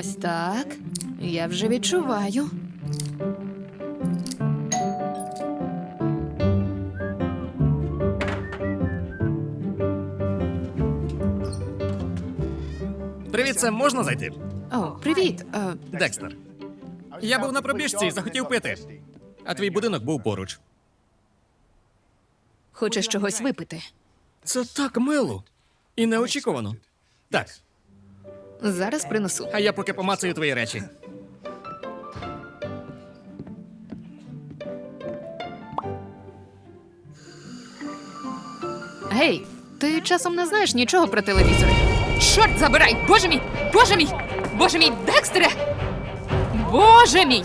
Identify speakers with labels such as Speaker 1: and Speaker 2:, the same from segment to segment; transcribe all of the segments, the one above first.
Speaker 1: Ось так. Я вже відчуваю.
Speaker 2: Привіт, Сем, можна зайти?
Speaker 1: О, привіт. Е,
Speaker 2: Декстер. Я був на пробіжці і захотів пити. А твій будинок був поруч.
Speaker 1: хочеш чогось випити?
Speaker 2: Це так мило. І неочікувано. Так,
Speaker 1: Зараз принесу.
Speaker 2: а я поки помацаю твої речі.
Speaker 1: Гей, ти часом не знаєш нічого про телевізори. Чорт забирай! Боже мій! Боже мій! Боже мій! Декстере! Боже мій!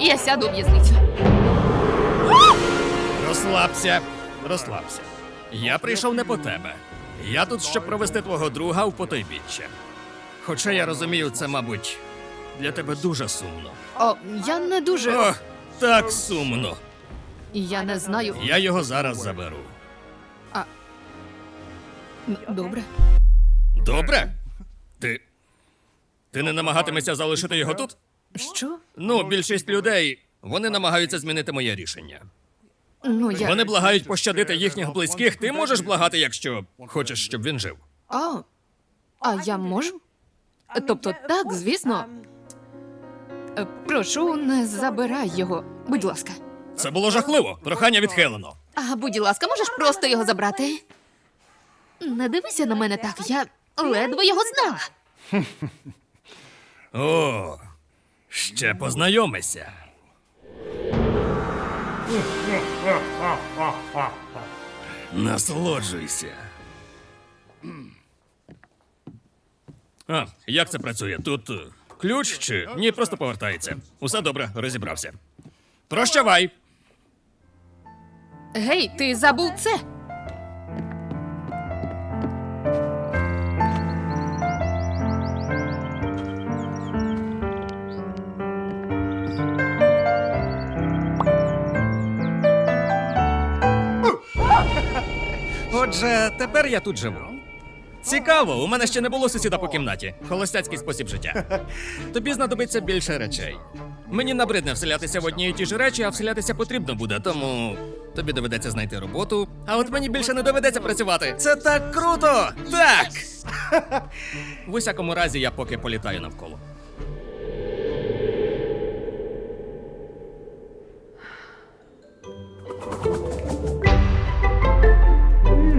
Speaker 1: Я сяду у в'язницю.
Speaker 2: Розслабся, розслабся. Я прийшов не по тебе. Я тут, щоб провести твого друга в потойбіччя. Хоча я розумію, це, мабуть, для тебе дуже сумно.
Speaker 1: О, я не дуже.
Speaker 2: Ох, так сумно.
Speaker 1: Я не знаю.
Speaker 2: Я його зараз заберу.
Speaker 1: Добре.
Speaker 2: Добре? Ти. Ти не намагатимешся залишити його тут?
Speaker 1: Що?
Speaker 2: Ну, більшість людей вони намагаються змінити моє рішення.
Speaker 1: Ну, я.
Speaker 2: Вони благають пощадити їхніх близьких. Ти можеш благати, якщо хочеш, щоб він жив.
Speaker 1: А, а я можу? Тобто, так, звісно. Е, Прошу, не забирай його, будь ласка.
Speaker 2: Це було жахливо. Прохання відхилено.
Speaker 1: А, будь ласка, можеш просто його забрати? Не дивися на мене так, я ледве його знала.
Speaker 2: О, ще познайомися. Насолоджуйся. А, як це працює? Тут ключ чи ні, просто повертається. Усе добре, розібрався. Прощавай!
Speaker 1: Гей, ти забув це?
Speaker 2: Отже, тепер я тут живу. Цікаво, у мене ще не було сусіда по кімнаті. Холостяцький спосіб життя. Тобі знадобиться більше речей. Мені набридне вселятися в одні і ті ж речі, а вселятися потрібно буде, тому тобі доведеться знайти роботу. А от мені більше не доведеться працювати. Це так круто! Так! В усякому разі, я поки політаю навколо.